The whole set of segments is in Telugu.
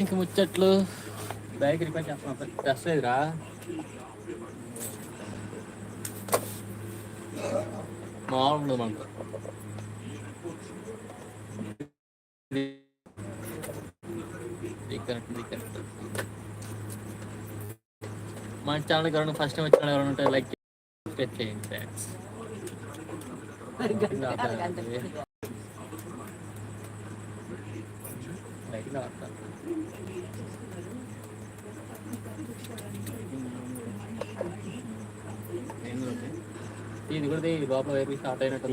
ఇంక ముచ్చట్లు. బైక్ రిపేర్ చేస్తున్నా. టెస్ట్ లేదురా మామూలు మనకు మన ఛానల్ ఎవరైనా ఫస్ట్ టైం వచ్చిన ఎవరైనా ఉంటే లైక్ చేయండి ఫ్రెండ్స్ లైక్ ఇది కూడా లోపల వైపు స్టార్ట్ అయినట్టు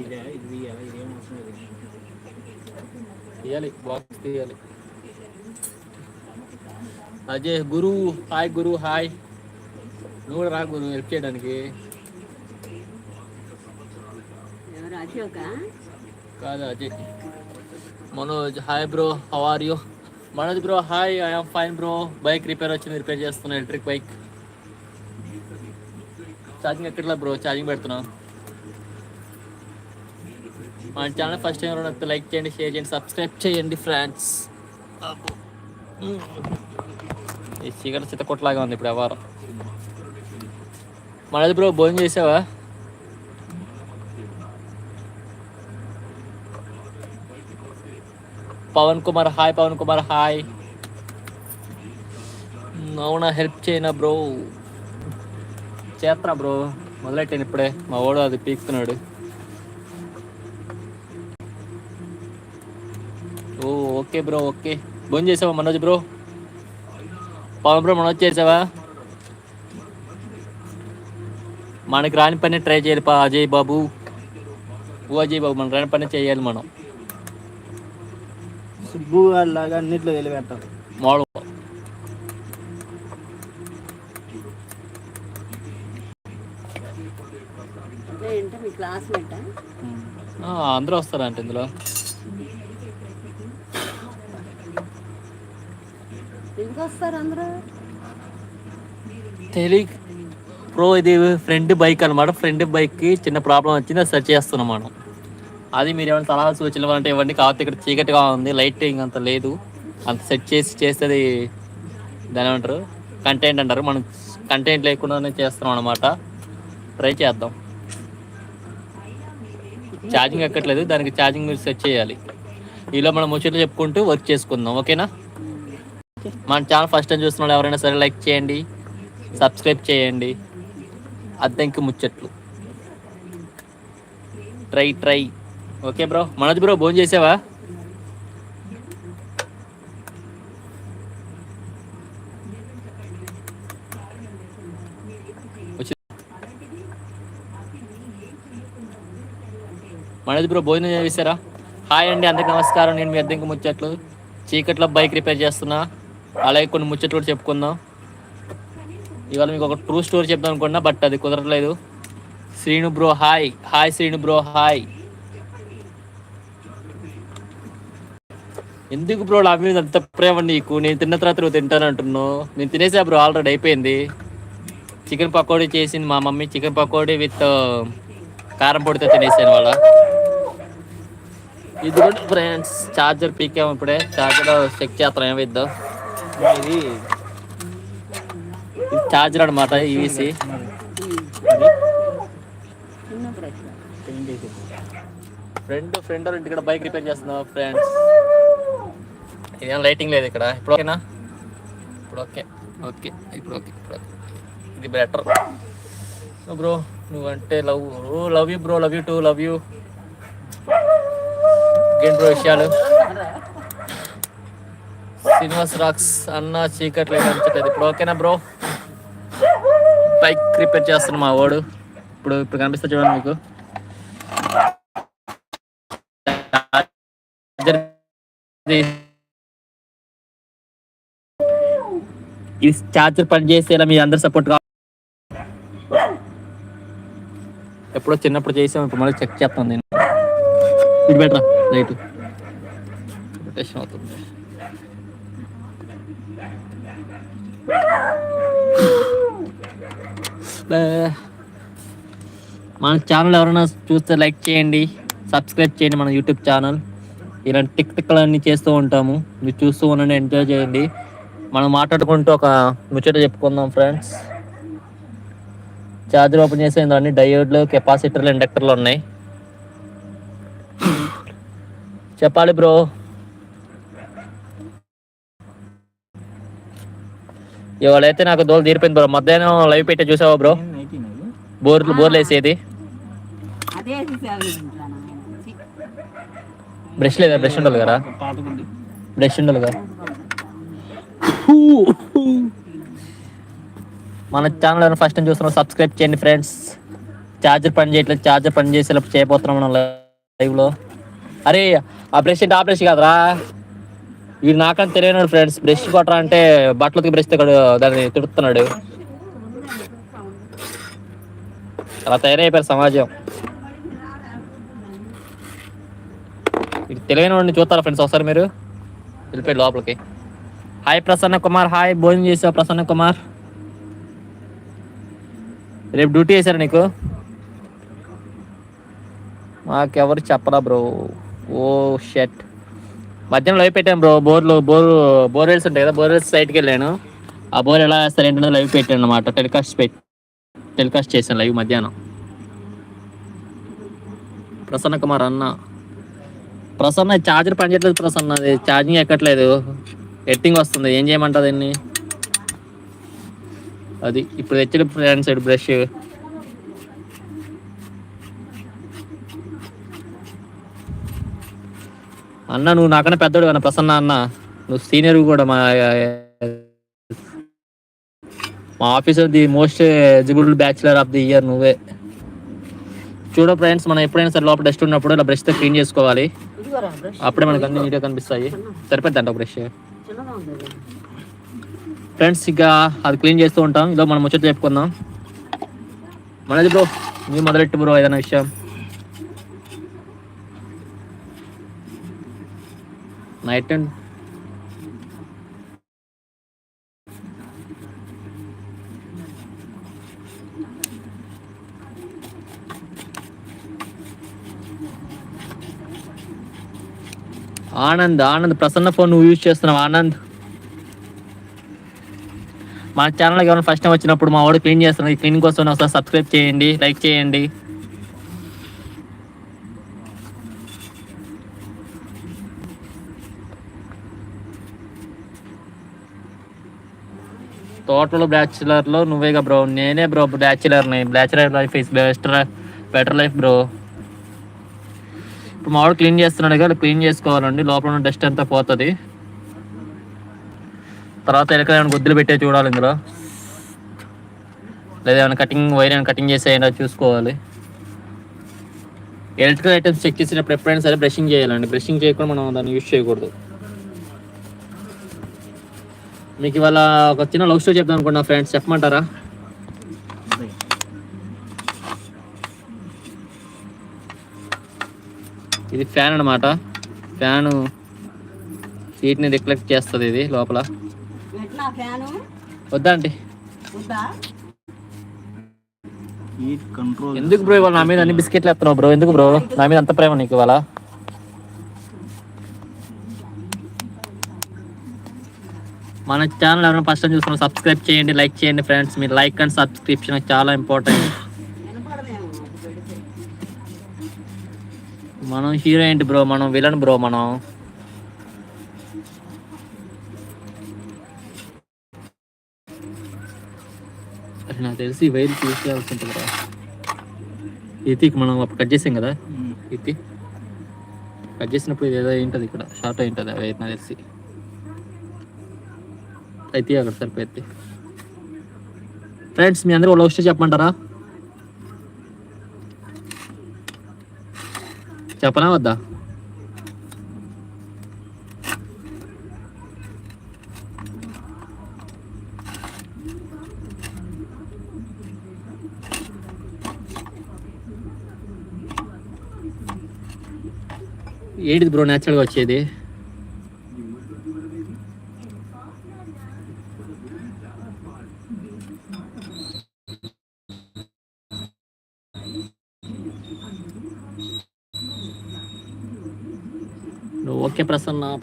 తీయాలి బాక్స్ తీయాలి అజయ్ గురు హాయ్ గురు హాయ్. నువ్వు కూడా రా గురు హెల్ప్ చేయడానికి. కాదు Ajay. Manoj hi bro how are you Manoj bro hi I'm fine bro. Bike repair వచ్చింది రిపేర్ చేస్తున్నా ఎలక్ట్రిక్ బైక్ ఛార్జింగ్ ఎక్కట్లా బ్రో? ఛార్జింగ్ పెడుతున్నా. మన ఛానల్ ఫస్ట్ టైం ఎవరైనా లైక్ చేయండి షేర్ చేయండి సబ్స్క్రైబ్ చేయండి ఫ్రెండ్స్ ఈ చీకటి చిత్త కొట్లాగా ఉంది ఇప్పుడు ఎవరు? మనది బ్రో భోజనం చేసావా? పవన్ కుమార్ హాయ్ పవన్ కుమార్ హాయ్ అవునా హెల్ప్ చేయనా బ్రో? చేస్తున్నా బ్రో మొదలెట్టాను ఇప్పుడే. మా వాడు అది పీక్తున్నాడు. Okay bro okay. భోజనం చేసావా మనోజ్ బ్రో? పవన్ బ్రో మనోజ్ చేసావా? మనకి రాని పని ట్రై చేయాలి పా అజయ్ బాబు. ఓ అజయ్ బాబు మనకి రాని పని చేయాలి మనం. సుబ్బు లాగా అన్నిట్లో వెలిపెట్టాం మోడల్ అందరూ వస్తారంట ఇందులో. వస్తారు అందరూ తెలియ ప్రో ఇది ఫ్రెండ్ బైక్ అనమాట ఫ్రెండ్ బైక్కి చిన్న ప్రాబ్లం వచ్చింది అది సెర్చ్ చేస్తున్నాం మనం. అది మీరు ఏమైనా సలహా సూచనలు అంటే ఇవ్వండి. కాకపోతే ఇక్కడ చీకటిగా ఉంది లైటింగ్ అంత లేదు. అంత సెట్ చేసి చేసేది దాని ఏమంటారు? కంటెంట్ అంటారు. మనం కంటెంట్ లేకుండానే చేస్తున్నాం అనమాట ట్రై చేద్దాం. ఛార్జింగ్ ఎక్కట్లేదు. దానికి ఛార్జింగ్ మీరు సెట్ చేయాలి. ఈలో మనం ముచ్చట్లు చెప్పుకుంటూ వర్క్ చేసుకుందాం. ఓకేనా? మన ఛానల్ ఫస్ట్ టైం చూస్తున్న ఎవరైనా సరే లైక్ చేయండి సబ్స్క్రైబ్ చేయండి. అద్దెంకి ముచ్చట్లు. Try try okay bro Manoj bro భోజనం చేసావా? మనోజ్ బ్రో భోజనం చేశారా హాయ్ అండి అందరికి నమస్కారం. నేను మీ అద్దెంకి ముచ్చట్లు. చీకట్లో బైక్ రిపేర్ చేస్తున్నా. అలాగే కొన్ని ముచ్చట్లు కూడా చెప్పుకుందాం. ఇవాళ మీకు ఒక ట్రూ స్టోరీ చెప్దాం అనుకున్నా బట్ అది కుదరట్లేదు. Srinu bro hi hi Srinu bro hi ఎందుకు బ్రో నా మీద అంత ప్రేమ నీకు? నేను తిన్న తర్వాత నువ్వు తింటాను అంటున్నావు. నేను తినేసా బ్రో ఆల్రెడీ అయిపోయింది. చికెన్ పకోడీ చేసింది మా మమ్మీ. చికెన్ పకోడీ విత్ కారం పొడితో తినేసాను వాళ్ళ ఇది కూడా ఫ్రెండ్స్ చార్జర్ పీకాము ఇప్పుడే. చార్జర్ చెక్ చేస్తాం ఏమైద్దాం ఇది. చార్జర్ అనమాట ఈవీసీ ఫ్రెండ్ ఫ్రెండ్ వాళ్ళ ఇక్కడ బైక్ రిపేర్ చేస్తున్నావు ఫ్రెండ్స్ ఇదేం లైటింగ్ లేదు ఇక్కడ. ఇప్పుడు ఓకేనా ఇప్పుడు ఓకే ఓకే ఇప్పుడు ఓకే ఇప్పుడు ఓకే ఇది బెటర్ బ్రో నువ్వంటే love love you bro love you too love you ఇంకేం బ్రో విషయాలు. శ్రీనివాస్ రాక్స్ అన్న చీకట్లు కనిపించట్లేదు. ఇప్పుడు ఓకేనా బ్రో? బైక్ రిపేర్ చేస్తున్నా మా వాడు. ఇప్పుడు ఇప్పుడు కనిపిస్తా చూడండి మీకు. ఇది చార్జర్ పని చేసేలా మీ అందరు సపోర్ట్ కావాలి ఎప్పుడో చిన్నప్పుడు చేసాం ఇప్పుడు మళ్ళీ చెక్ చేస్తాను నేను. ఇది బెటర్? లైట్. అవుతుంది. మన ఛానల్ ఎవరైనా చూస్తే లైక్ చేయండి సబ్స్క్రైబ్ చేయండి మన యూట్యూబ్ ఛానల్ ఇలాంటి టిక్ టిక్లు అన్నీ చేస్తూ ఉంటాము. మీరు చూస్తూ ఉండండి ఎంజాయ్ చేయండి. మనం మాట్లాడుకుంటూ ఒక ముచ్చట చెప్పుకుందాం ఫ్రెండ్స్ ఛార్జర్ ఓపెన్ చేసే దాన్ని అన్ని డయోడ్లు కెపాసిటర్లు ఇండక్టర్లు ఉన్నాయి. చెప్పాలి బ్రో ఇవాళైతే నాకు దోలు తీరిపోయింది బ్రో. మధ్యాహ్నం లైవ్ పెట్టే చూసావా బ్రో? బోర్లు బోర్లు వేసేది. బ్రష్ లేదా? బ్రష్ ఉండాలి కదా? బ్రష్ ఉండాలి కదా? మన ఛానల్ ఫస్ట్ టైం చూస్తున్నాం సబ్స్క్రైబ్ చేయండి ఫ్రెండ్స్ ఛార్జర్ పని చేయట్లేదు ఛార్జర్ పని చేసేటప్పుడు చేయబోతున్నాం మనం లైవ్లో అరే ఆ బ్రష్ అంటే ఆ బ్రష్ కాదురా. వీడు నాకని తెలియనాడు ఫ్రెండ్స్ బ్రష్ కొట్టరా అంటే బట్టలకి బ్రష్ దాన్ని తిడుతున్నాడు. అలా తయారైపోయారు సమాజం. ఇది తెలియని వాడిని చూస్తారా ఫ్రెండ్స్ ఒకసారి మీరు? వెళ్ళిపోయి లోపలికి. హాయ్ ప్రసన్న కుమార్ హాయ్ భోజనం చేసావు ప్రసన్న కుమార్. రేపు డ్యూటీ వేసారా నీకు? మాకెవరు చెప్పరా బ్రో? ఓ షెట్. మధ్యాహ్నం లైవ్ పెట్టాను బ్రో బోర్లు బోర్ బోర్వెల్స్ ఉంటాయి కదా బోర్వెల్స్ సైట్కి వెళ్ళాను. ఆ బోర్ ఎలా వేస్తారు ఏంటంటే లైవ్ పెట్టాను అనమాట టెలికాస్ట్ పెట్టి టెలికాస్ట్ చేశాను లైవ్ మధ్యాహ్నం. ప్రసన్న కుమార్ అన్న. ప్రసన్న ఛార్జర్ పనిచేయట్లేదు ప్రసన్న. అది ఛార్జింగ్ ఎక్కట్లేదు. ఎట్టింగ్ వస్తుంది. ఏం చేయమంటారు దీన్ని? అది ఇప్పుడు తెచ్చాడు ఫ్రెండ్ సైడ్ బ్రష్ అన్న నువ్వు నాకన్నా పెద్దోడు కదా ప్రసన్న అన్న. నువ్వు సీనియర్ కూడా మా మా officer the most eligible bachelor of the year నువ్వే. చూడ ఫ్రెండ్స్ మనం ఎప్పుడైనా సరే లోపల డస్ట్ ఉన్నప్పుడు ఇలా బ్రష్తో క్లీన్ చేసుకోవాలి. అప్పుడే మనకు అన్ని నీట్గా కనిపిస్తాయి. సరిపోద్ది బ్రష్? ఫ్రెండ్స్ ఇక అది క్లీన్ చేస్తూ ఉంటాం. ఇదో మనం ముచ్చట చెప్పుకుందాం. మనది బ్రో నువ్వు మొదలెట్టు బ్రో ఏదైనా విషయం? Night and Anand Anand Prasanna phone నువ్వు యూజ్ చేస్తున్నావు ఆనంద్? మా ఛానల్కి ఎవరైనా ఫస్ట్ టైం వచ్చినప్పుడు మా వాడు క్లీన్ చేస్తున్నాడు. క్లీన్ కోసం ఒకసారి సబ్స్క్రైబ్ చేయండి లైక్ చేయండి. టోటల్ బ్యాచులర్లో నువ్వేగా బ్రో? నేనే bro బ్యాచులర్ని. Bachelor life is best better life bro ఇప్పుడు మా క్లీన్ చేస్తున్నాడు కదా క్లీన్ చేసుకోవాలండి. లోపల ఉన్న డస్ట్ అంతా పోతుంది. తర్వాత ఎక్కడైనా ఏమైనా గుద్దులు పెట్టే చూడాలి ఇందులో. లేదా ఏమైనా కటింగ్ వైర్ ఏమైనా కటింగ్ చేసేయండి చూసుకోవాలి. ఎలక్ట్రికల్ ఐటమ్స్ చెక్ చేసినప్పుడు ఎప్పుడైనా సరే బ్రషింగ్ చేయాలండి. బ్రషింగ్ చేయకుండా మనం దాన్ని యూజ్ చేయకూడదు. మీకు ఇవాళ ఒక చిన్న లవ్ స్టోరీ చెప్దాం అనుకున్నా ఫ్రెండ్స్. చెప్పమంటారా? ఇది ఫ్యాన్ అన్నమాట. ఫ్యాను హీట్ని రిఫ్లెక్ట్ చేస్తుంది ఇది లోపల. వద్దా అండి వద్దా? హీట్ కంట్రోల్ ఎందుకు బ్రో ఇవాళ నా మీద అన్ని బిస్కెట్లు ఎత్తున్నావు బ్రో? ఎందుకు బ్రో? నా మీద అంత ప్రేమ నీకు ఇవాళ? మన ఛానల్ ఎవరైనా ఫస్ట్ టైం సబ్స్క్రైబ్ చేయండి లైక్ చేయండి ఫ్రెండ్స్ మీరు లైక్ అండ్ సబ్స్క్రిప్షన్ చాలా ఇంపార్టెంట్ మనం హీరో ఏంటి బ్రో మనం విలన్ బ్రో మనం. నాకు తెలిసి వైర్ తీసేయాల్సి ఉంటుంది కదా ఇతికి మనం అప్పుడు కట్ చేసాం కదా? ఇది కట్ చేసినప్పుడు ఇది ఏదో ఏంటది ఇక్కడ? షార్ట్ అయి ఉంటుంది అవి నాకు తెలిసి. అయితే అక్కడ సరిపోయింది. ఫ్రెండ్స్ మీ అందరూ లవ్ స్టోరీ చెప్పమంటారా? చెప్పనా వద్దా? ఏంటిది బ్రో న్యాచురల్గా వచ్చేది?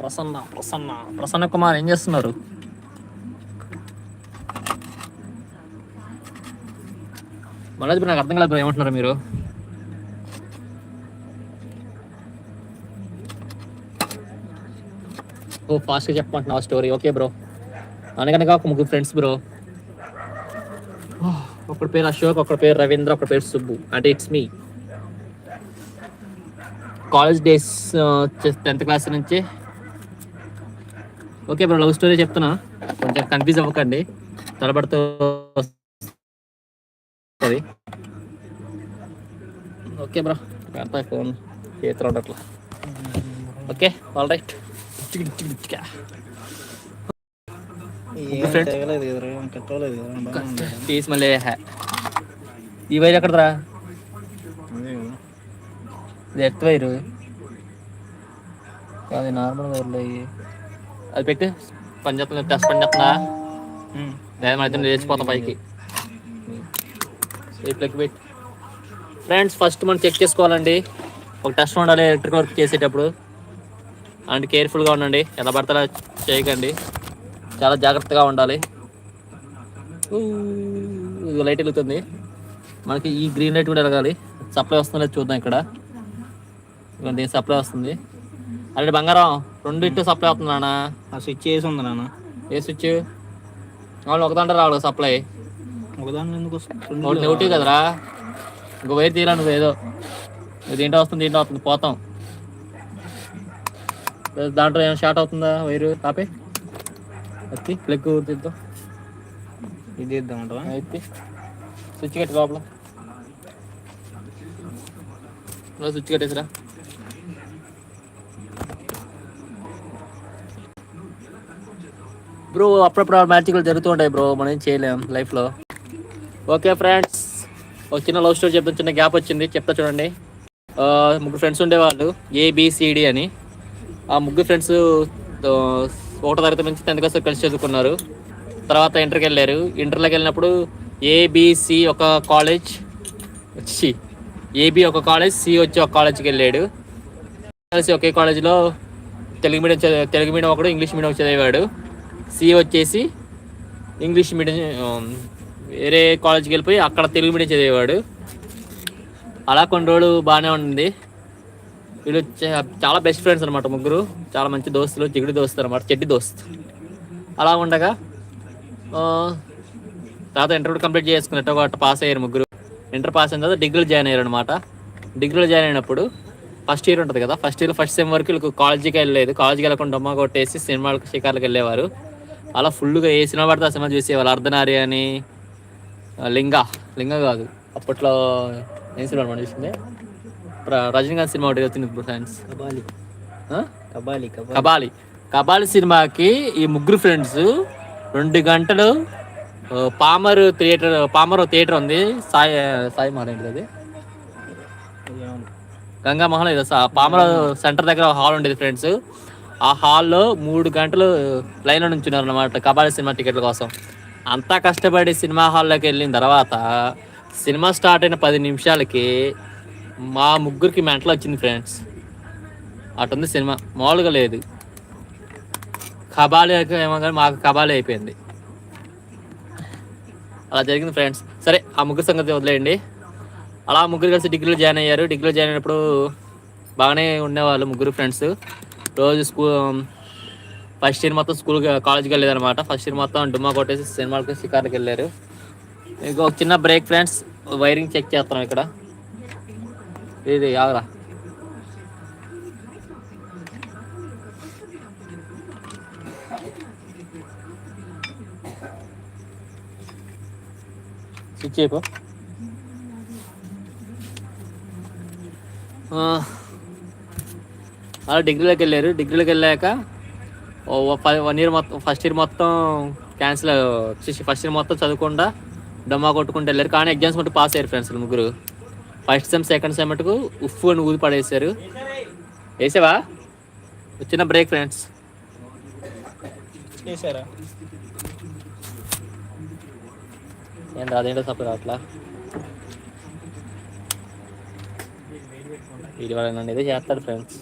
ప్రసన్న ప్రసన్న. ప్రసన్న కుమార్ ఏం చేస్తున్నారు? మనోజ్ నాకు అర్థం కాలేదు ఏమంటున్నారు మీరు? ఓ ఫాస్ట్గా చెప్పమంటున్నా స్టోరీ ఓకే బ్రో అనగనగా ఒక ముగ్గురు ఫ్రెండ్స్ బ్రో ఒకటి పేరు అశోక్ ఒకటి పేరు రవీంద్ర ఒకటి పేరు సుబ్బు. అంటే it's me college days tenth class నుంచి ఓకే బ్రో లవ్ స్టోరీ చెప్తున్నా. కొంచెం కన్ఫ్యూజ్ అవ్వకండి. తలబడుతూ వస్తుంది. ఓకే బ్రో పెడతా ఫోన్ చేతిలో ఉండట్లా. Okay all right. తీసి మళ్ళీ ఈ వైర్ ఎక్కడరా కదా. ఇది ఎర్త్ వైరు. అది నార్మల్ వైర్లు అయ్యి అది పెట్టి పని చేస్తున్నా టెస్ట్ పని ఉమ్. లేదా మన ఇద్దరు లేచిపోతాం పైకి రేపులకి పెట్టి ఫ్రెండ్స్ ఫస్ట్ మనం చెక్ చేసుకోవాలండి ఒక టెస్ట్ ఉండాలి ఎలక్ట్రిక్ వర్క్ చేసేటప్పుడు అండ్ కేర్ఫుల్గా ఉండండి ఎలా పడితే అలా చేయకండి చాలా జాగ్రత్తగా ఉండాలి లైట్ వెలుగుతుంది మనకి ఈ గ్రీన్ లైట్ కూడా వెలగాలి సప్లై వస్తుందో చూద్దాం ఇక్కడ ఇదిగోండి, దీని సప్లై వస్తుంది అదే బంగారం రెండింటి సప్లై అవుతుంది నాన్న. ఆ స్విచ్ వేసి ఉంది నాన్న. ఏ స్విచ్ అవును ఒకదంట రావాలి సప్లై ఒకదాని ఎందుకు రెండు ఒకటి నెగిటివ్ కదరా? ఇంకో వైర్ తీరా నువ్వు ఏదో. ఇది దీంట్లో వస్తుంది దీంట్లో వస్తుంది పోతాం. దాంట్లో ఏమైనా షార్ట్ అవుతుందా వైరు? కాపే ఎత్తి ప్లగ్ తీద్దాం. ఇది ఇద్దామంటావా ఎత్తి. స్విచ్ కట్టి లోపల. స్విచ్ కట్టేసిరా. బ్రో అప్పుడప్పుడు మ్యాజిక్లు జరుగుతూ ఉంటాయి బ్రో మనం ఏం చేయలేం లైఫ్లో. ఓకే ఫ్రెండ్స్ ఒక చిన్న లవ్ స్టోరీ చెప్తాను చిన్న గ్యాప్ వచ్చింది చెప్తా చూడండి. ముగ్గురు ఫ్రెండ్స్ ఉండేవాళ్ళు ఏబిసిడి అని. ఆ ముగ్గురు ఫ్రెండ్స్ ఒకటో తరగతి నుంచి టెన్త్ క్లాస్ కలిసి చదువుకున్నారు. తర్వాత ఇంటర్కి వెళ్ళారు. ఇంటర్లోకి వెళ్ళినప్పుడు ఏబిసి ఒక కాలేజ్ వచ్చి ఏబి ఒక కాలేజ్ సి వచ్చి ఒక కాలేజ్కి వెళ్ళాడు. కలిసి ఒకే కాలేజ్లో తెలుగు మీడియం తెలుగు మీడియం ఒకడు ఇంగ్లీష్ మీడియం చదివాడు సి వచ్చేసి ఇంగ్లీష్ మీడియం వేరే కాలేజ్కి వెళ్ళిపోయి అక్కడ తెలుగు మీడియం చదివేవాడు. అలా కొన్ని రోజులు బాగానే ఉంది వీళ్ళు చాలా బెస్ట్ ఫ్రెండ్స్ అనమాట ముగ్గురు. చాలా మంచి దోస్తులు జిగుడు దోస్తులు అనమాట చెడ్డి దోస్త్. అలా ఉండగా తర్వాత ఇంటర్ కూడా కంప్లీట్ చేసుకున్నట్టు ఒక పాస్ అయ్యారు ముగ్గురు. ఇంటర్ పాస్ అయిన తర్వాత డిగ్రీలు జాయిన్ అయ్యారు అనమాట డిగ్రీలో జాయిన్ అయినప్పుడు ఫస్ట్ ఇయర్ ఉంటుంది కదా ఫస్ట్ ఇయర్ ఫస్ట్ సెమ్ వరకు వీళ్ళకి కాలేజీకి వెళ్ళలేదు. కాలేజీకి వెళ్ళకుండా డొమ్మ కొట్టేసి సినిమాలకు షికార్లకు వెళ్ళేవారు. అలా ఫుల్గా ఏ సినిమా పడితే ఆ సినిమా చూసేవాళ్ళు. అర్ధనారి అని లింగా. లింగా కాదు. అప్పట్లో ఏం సినిమా మనం చూసింది? రజనీకాంత్ సినిమా ఒకటి వచ్చింది ఇప్పుడు ఫ్రెండ్స్. కబాలి. కబాలి కబాలి. సినిమాకి ఈ ముగ్గురు ఫ్రెండ్స్ రెండు గంటలు పామర్ థియేటర్ పామర్ థియేటర్ ఉంది. సాయి సాయి మారేంటి అది. గంగా మహల్ పామర్ సెంటర్ దగ్గర హాల్ ఉండేది ఫ్రెండ్స్. ఆ హాల్లో మూడు గంటలు లైన్లో నుంచున్నారు అనమాట కబాలి సినిమా టికెట్ల కోసం. అంతా కష్టపడి సినిమా హాల్లోకి వెళ్ళిన తర్వాత సినిమా స్టార్ట్ అయిన పది నిమిషాలకి మా ముగ్గురికి మెంటలు వచ్చింది ఫ్రెండ్స్. అటుంది సినిమా. మామూలుగా లేదు. కబాలి ఏమో కానీ మాకు కబాలి అయిపోయింది. అలా జరిగింది ఫ్రెండ్స్. సరే ఆ ముగ్గురు సంగతి వదిలేయండి. అలా ముగ్గురు కలిసి డిగ్రీలో జాయిన్ అయ్యారు. డిగ్రీలో జాయిన్ అయినప్పుడు బాగానే ఉండేవాళ్ళు ముగ్గురు ఫ్రెండ్స్. రోజు స్కూల్ ఫస్ట్ ఇయర్ మొత్తం స్కూల్ కాలేజ్కి వెళ్ళేదన్నమాట ఫస్ట్ ఇయర్ మొత్తం డుమ్మా కొట్టేసి సినిమాలకి షికార్కి వెళ్ళారు. ఇంకో ఒక చిన్న బ్రేక్ ఫ్రెండ్స్ వైరింగ్ చెక్ చేస్తాం ఇక్కడ. ఇది ఆగరా. స్విచ్ అయిపో అలా డిగ్రీలోకి వెళ్ళారు. డిగ్రీలోకి వెళ్ళాక వన్ ఇయర్ మొత్తం ఫస్ట్ ఇయర్ మొత్తం క్యాన్సిల్ ఫస్ట్ ఇయర్ మొత్తం చదవకుండా డమ్మా కొట్టుకుంటూ వెళ్ళారు. కానీ ఎగ్జామ్స్ మటు పాస్ అయ్యారు ఫ్రెండ్స్ ముగ్గురు. ఫస్ట్ సెమ్ సెకండ్ సెమ్ మటుకు ఉఫ్ అని ఊది పడేసారు వేసావా? చిన్న బ్రేక్ ఫ్రెండ్స్. ఏంటి అదేంటో సపరేట్ అట్లా వాళ్ళ ఏదో చేస్తాడు ఫ్రెండ్స్.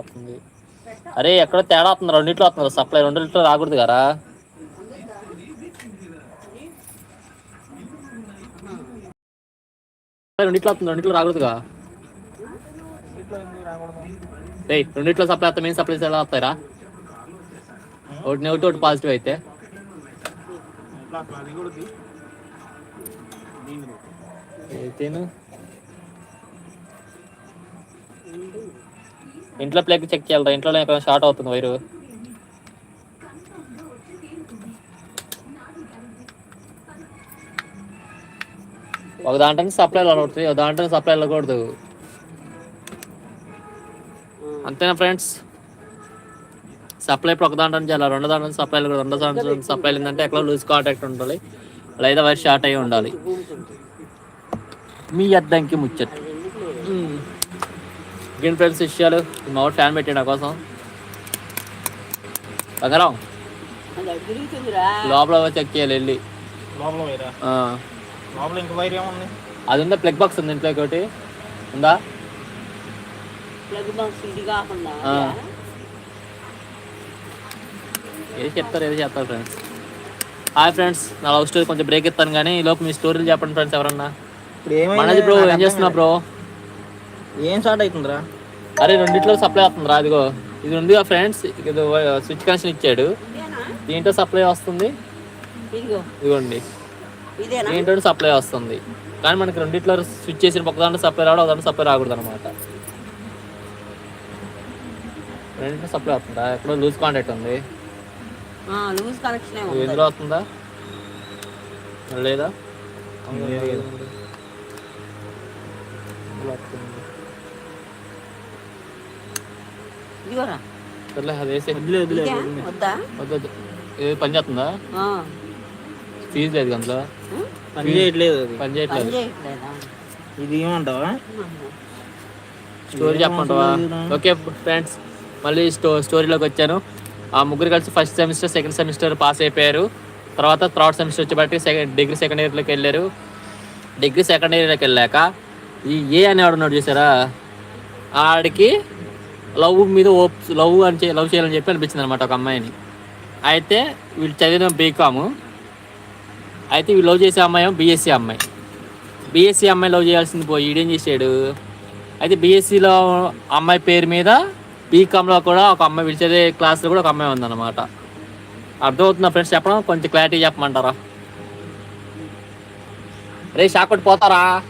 వస్తుంది. అరే ఎక్కడో తేడా వస్తుంది రెండింటిలో వస్తుంది. సప్లై రెండు లిటర్ రాకూడదు కదా. రెండిట్లో వస్తుంది రెండిట్లో రాకూడదుగా రే ఎందుకు రెండిట్లో సప్లై వస్తాయి మెయిన్ సప్లైస్ ఎలా వస్తాయిరా ఒకటి నెగిటివ్ ఒకటి పాజిటివ్ అయితే. అయితేను ఇంట్లో ప్లగ్ చెక్ చేయాలరా ఇంట్లో ఎక్కడ షార్ట్ అవుతుంది వైరు. ఒక దాంట్లో సప్లై అలవడుతుంది ఒక దాంట్లో సప్లై వెళ్ళకూడదు అంతేనా ఫ్రెండ్స్ సప్లై ఇప్పుడు ఒక దాంట్లో నుంచి అలా రెండు దాంట్లో సప్లై వెళ్ళకూడదు రెండు దాంట్లో సప్లై ఏంటంటే ఎక్కడ లూజ్ కాంటాక్ట్ ఉండాలి. లేదా వైర్ షార్ట్ అయ్యి ఉండాలి. మీ అద్దంకి ముచ్చట్టు ఇంకేం ఫ్రెండ్స్ విషయాలు మా వాడు ఫ్యాన్ పెట్టాడు నా కోసం బంగారం లోపల చెక్ చేయాలి వెళ్ళి లోపల వైరా ఆ. లోపల ఇంక వైర్ ఏముంది అది ఉందా? ప్లగ్ బాక్స్ ఉంది ఇంట్లో ఒకటి. ఉందా? ఆ. ఏది చెప్తారు ఏది చెప్తారు ఫ్రెండ్స్ హాయ్ ఫ్రెండ్స్ నా లవ్ స్టోరీ కొంచెం బ్రేక్ ఇస్తాను కానీ ఈ లోపు మీ స్టోరీలు చెప్పండి ఫ్రెండ్స్ ఎవరన్నా. ఇప్పుడు ఏమైంది? మనది బ్రో ఏం చేస్తున్నా బ్రో. ఏం స్టార్ట్ అవుతుందిరా? అరే రెండిట్లో సప్లై వస్తుంది రా అదిగో ఇది ఉందిగా ఫ్రెండ్స్ ఇది స్విచ్ కనెక్షన్ ఇచ్చాడు. దీంట్లో సప్లై వస్తుంది. ఇదిగో. ఇదిగోండి. ఇదేనా? దీంట్లో సప్లై వస్తుంది. కానీ మనకి రెండిట్లో స్విచ్ చేసిన ఒక దాంట్లో సప్లై రావడం ఒక దాంట్లో సప్లై రాకూడదు అనమాట రెండింటిలో సప్లై వస్తుందా? ఎక్కడో లూజ్ కాంటాక్ట్ ఉంది. లూజ్ కనెక్షన్ ఇది ఎందులో వస్తుందా? లేదా? వస్తుంది. ఇదిగోరా సర్లే అది వేసే ఇదే. వద్దా వద్దు వద్దు. ఇది పని చేస్తుందా ఆ. ఫీజు లేదు అందులో ఉం? పని చేయట్లేదు అది పని పని చేయట్లేదు చేయట్లేదా ఇది ఏమంటావా స్టోరీ చెప్పమంటావా. ఓకే ఫ్రెండ్స్ మళ్ళీ స్టో స్టోరీలోకి వచ్చాను. ఆ ముగ్గురు కలిసి first semester second semester pass అయిపోయారు తర్వాత థర్డ్ సెమిస్టర్ వచ్చేబట్టి సెకండ్ డిగ్రీ సెకండ్ ఇయర్లోకి వెళ్ళారు. డిగ్రీ సెకండ్ ఇయర్లోకి వెళ్ళాక ఈ ఏ అనేవాడు ఉన్నాడు చూసారా? ఆడికి లవ్ మీద ఓప్ లవ్ అని చే- లవ్ చేయాలని చెప్పి అనిపించింది అనమాట ఒక అమ్మాయిని. అయితే వీళ్ళు చదివిన బీకాము అయితే వీళ్ళు లవ్ చేసే అమ్మాయి బీఎస్సీ అమ్మాయి. బీఎస్సీ అమ్మాయి లవ్ చేయాల్సింది పోయి ఈడేం చేసాడు? అయితే బీఎస్సీలో అమ్మాయి పేరు మీద బీకామ్లో కూడా ఒక అమ్మాయి పిలిచేదే క్లాస్లో కూడా ఒక అమ్మాయి ఉందన్నమాట. అర్థమవుతుందా ఫ్రెండ్స్ చెప్పడం? కొంచెం క్లారిటీ చెప్పమంటారా? రే షాక్ కొట్టి పోతారా?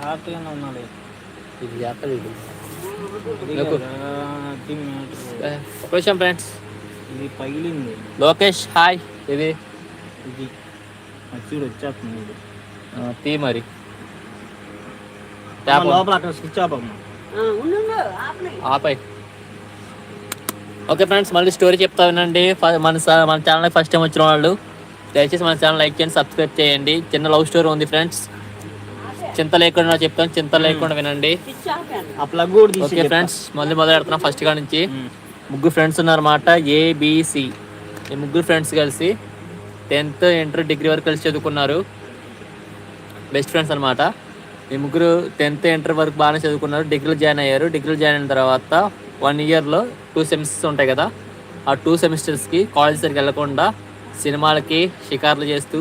జాగ్రత్తగానే ఉన్నాడు ఇది విషయం ఫ్రెండ్స్. ఇది పగిలింది. లోకేష్ హాయ్. ఇది? ఇది చూడు వచ్చేస్తుంది ఇది. ఆ, తీ మరి. ట్యాప్ లోపల అక్కడ స్విచ్ ఆఫ్ ఓకే ఫ్రెండ్స్ మళ్ళీ స్టోరీ చెప్తా వినండి. మన మన ఛానల్ ఫస్ట్ టైం వచ్చిన వాళ్ళు దయచేసి మన ఛానల్ లైక్ చేయండి సబ్స్క్రైబ్ చేయండి. చిన్న లవ్ స్టోరీ ఉంది ఫ్రెండ్స్. చింత లేకుండా చెప్తాను చింత లేకుండా వినండి. ఆ ప్లగ్ కూడా ఓకే. ఫ్రెండ్స్ మళ్ళీ మొదలు పెడుతున్నాం ఫస్ట్గా నుంచి. ముగ్గురు ఫ్రెండ్స్ ఉన్నారన్నమాట ఏబిసి ఈ ముగ్గురు ఫ్రెండ్స్ కలిసి టెన్త్ ఇంటర్ డిగ్రీ వరకు కలిసి చదువుకున్నారు. బెస్ట్ ఫ్రెండ్స్ అనమాట ఈ ముగ్గురు టెన్త్ ఇంటర్ వరకు బాగానే చదువుకున్నారు. డిగ్రీలు జాయిన్ అయ్యారు. డిగ్రీలు జాయిన్ అయిన తర్వాత వన్ ఇయర్లో టూ సెమిస్టర్స్ ఉంటాయి కదా. ఆ టూ సెమిస్టర్స్కి కాలేజ్ దగ్గరికి వెళ్ళకుండా సినిమాలకి షికార్లు చేస్తూ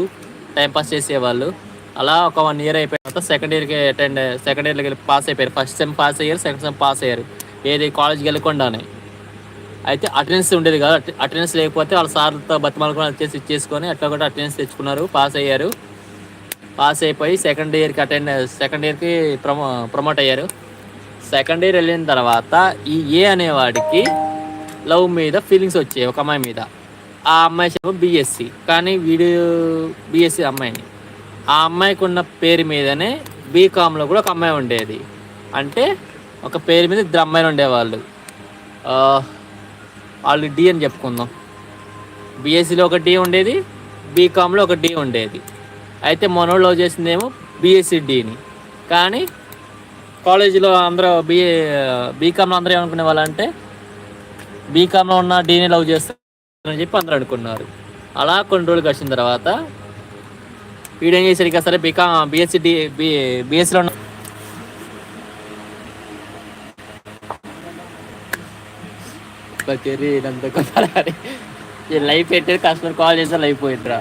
టైంపాస్ చేసేవాళ్ళు. అలా ఒక వన్ ఇయర్ అయిపోయిన తర్వాత సెకండ్ ఇయర్కి అటెండ్ సెకండ్ ఇయర్కి వెళ్ళి పాస్ అయిపోయారు. ఫస్ట్ సెమ్ పాస్ అయ్యారు సెకండ్ సెమ్ పాస్ అయ్యారు. ఏది కాలేజ్కి వెళ్ళకుండానే అయితే అటెండెన్స్ ఉండేది కాదు. అటెండెన్స్ లేకపోతే వాళ్ళ సార్లతో బతిమాలకుండా వచ్చేసి ఇచ్చేసుకొని అట్లా కూడా అటెండెన్స్ తెచ్చుకున్నారు. పాస్ అయ్యారు. పాస్ అయిపోయి సెకండ్ ఇయర్కి అటెండ్ సెకండ్ ఇయర్కి ప్రమో ప్రమోట్ అయ్యారు. సెకండ్ ఇయర్ వెళ్ళిన తర్వాత ఈ ఏ అనేవాడికి లవ్ మీద ఫీలింగ్స్ వచ్చాయి ఒక అమ్మాయి మీద. ఆ అమ్మాయి చెప్పు బీఎస్సీ కానీ వీడు బీఎస్సీ అమ్మాయిని. ఆ అమ్మాయికి ఉన్న పేరు మీదనే బీకామ్లో కూడా ఒక అమ్మాయి ఉండేది. అంటే ఒక పేరు మీద ఇద్దరు అమ్మాయిలు ఉండేవాళ్ళు. వాళ్ళు డి అని చెప్పుకుందాం. బీఎస్సీలో ఒక డి ఉండేది బీకామ్లో ఒక డి ఉండేది. అయితే మనోళ్ళు లవ్ చేసిందేమో బీఎస్సీ డిని కానీ కాలేజీలో అందరూ బీఏ బీకామ్లో అందరూ ఏమనుకునే వాళ్ళంటే బీకామ్లో ఉన్న డీని లవ్ చేస్తారని చెప్పి అందరూ అనుకున్నారు. అలా కొన్ని రోజులు గడిచిన తర్వాత వీడేం చేశాడు ఇక సరే బికా బీఎస్సీ డి బీ బీఎస్సీలో ఉన్న లైఫ్ పెట్టారు కస్టమర్ కాల్ చేస్తే లైఫ్ పోయిట్రా